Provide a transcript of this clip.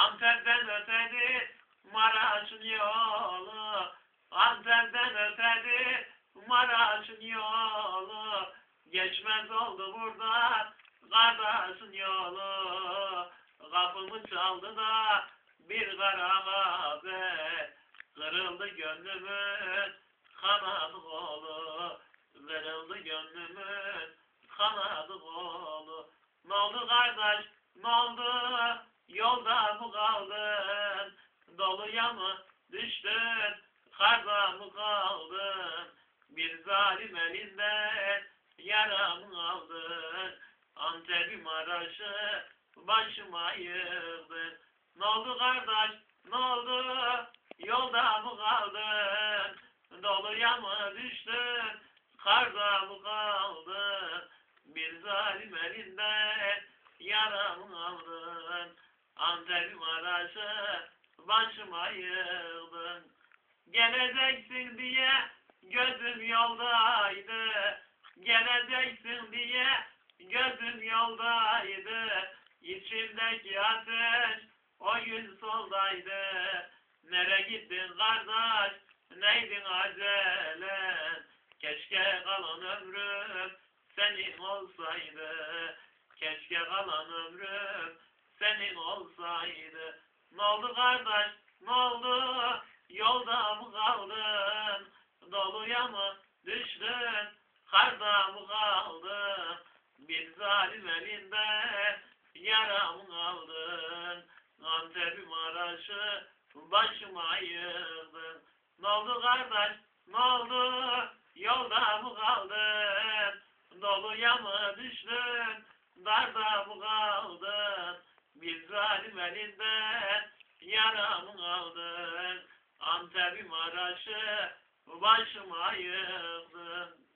Antep'ten ötedir Maraş'ın yolu. Antep'ten ötedir Maraş'ın yolu. Geçmez oldu burada kardeşin yolu. Kapımı çaldı da bir kara haber. Kırıldı gönlümün kanadı kolu. Kırıldı gönlümün kanadı kolu. Ne oldu kardeş? Ne oldu? Yolda mı kaldın? Doluya mı düştün? Karda mı kaldın? Bir zalim elinden yaramı aldın. Antep'i Maraş'ı başıma yığdın. Ne oldu kardeş? Ne oldu? Yolda mı kaldın? Doluya mı düştün? Karda mı kaldın? Bir zalim elinden yaramı aldın. Antep'i Maraş'ı başıma yığdın. Geleceksin diye gözüm yoldaydı. Geleceksin diye gözüm yoldaydı. İçimdeki ateş o gün soldaydı. Nere gittin kardeş? Neydin acelen? Keşke kalan ömrüm senin olsaydı. Keşke kalan ömrüm senin olsaydı. Ne oldu kardeş? Ne oldu? Yolda mı kaldın? Doluya mı düştün? Karda mı kaldın? Bir zalim elinden yaramı aldın. Antep'i Maraş'ı başıma yığdın. Ne oldu kardeş? Ne oldu? Yolda mı kaldın? Doluya mı düştün? Darda mı kaldın? Bir zalim elinden yaramı aldın. Antep'i Maraş'ı başıma yığdın.